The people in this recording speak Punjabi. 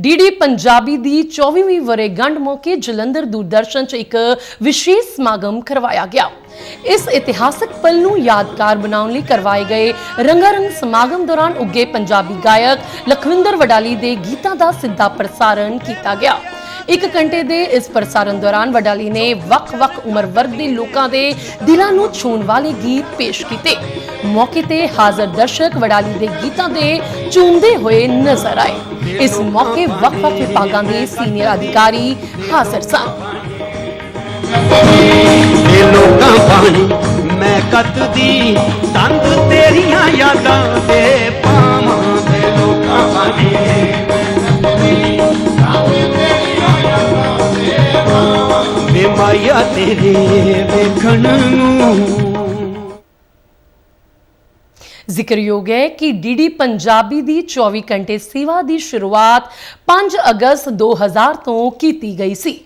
ਡੀਡੀ ਪੰਜਾਬੀ ਦੀ 24ਵੀਂ ਵਰੇਗੰਢ ਮੌਕੇ ਜਲੰਧਰ ਦੂਰਦਰਸ਼ਨ 'ਚ ਇੱਕ ਵਿਸ਼ੇਸ਼ ਸਮਾਗਮ ਕਰਵਾਇਆ ਗਿਆ। ਇਸ ਇਤਿਹਾਸਕ ਪਲ ਨੂੰ ਯਾਦਗਾਰ ਬਣਾਉਣ ਲਈ ਕਰਵਾਏ ਗਏ ਰੰਗਾਰੰਗ ਸਮਾਗਮ ਦੌਰਾਨ ਉੱਗੇ ਪੰਜਾਬੀ ਗਾਇਕ ਲਖਵਿੰਦਰ ਵਡਾਲੀ ਦੇ ਗੀਤਾਂ ਦਾ ਸਿੱਧਾ ਪ੍ਰਸਾਰਣ ਕੀਤਾ ਗਿਆ। ਇੱਕ ਘੰਟੇ ਦੇ ਇਸ ਪ੍ਰਸਾਰਣ ਦੌਰਾਨ ਵਡਾਲੀ ਨੇ ਵੱਖ-ਵੱਖ ਉਮਰ ਵਰਗ ਦੇ ਲੋਕਾਂ ਦੇ ਦਿਲਾਂ ਨੂੰ ਛੂਹਣ ਵਾਲੇ ਗੀਤ ਪੇਸ਼ ਕੀਤੇ। ਮੌਕੇ ਤੇ ਹਾਜ਼ਰ ਦਰਸ਼ਕ ਵਡਾਲੀ ਦੇ ਗੀਤਾਂ ਦੇ ਝੂਮਦੇ ਹੋਏ ਨਜ਼ਰ ਆਏ। ਇਸ ਮੌਕੇ ਵੱਖ-ਵੱਖ ਵਿਭਾਗਾਂ ਦੇ ਸੀਨੀਅਰ ਅਧਿਕਾਰੀ ਹਾਜ਼ਰ ਸਨ। ਇਹ ਲੋਕਾਂ ਪਾਣੀ ਮੈਂ ਕੱਤਦੀ ਤੰਦ ਤੇਰੀਆਂ ਯਾਦਾਂ ਦੇ ਪਾਵਾਂ ਦੇ ਲੋਕਾਂ ਪਾਣੀ ਵੇ ਮਾਇਆ ਤੇਰੇ ਵੇਖਣ ਨੂੰ ਜ਼ਿਕਰਯੋਗ ਹੈ ਕਿ ਡੀਡੀ ਪੰਜਾਬੀ ਦੀ 24 ਘੰਟੇ ਸੇਵਾ ਦੀ ਸ਼ੁਰੂਆਤ 5 ਅਗਸਤ 2000 ਤੋਂ ਕੀਤੀ ਗਈ ਸੀ।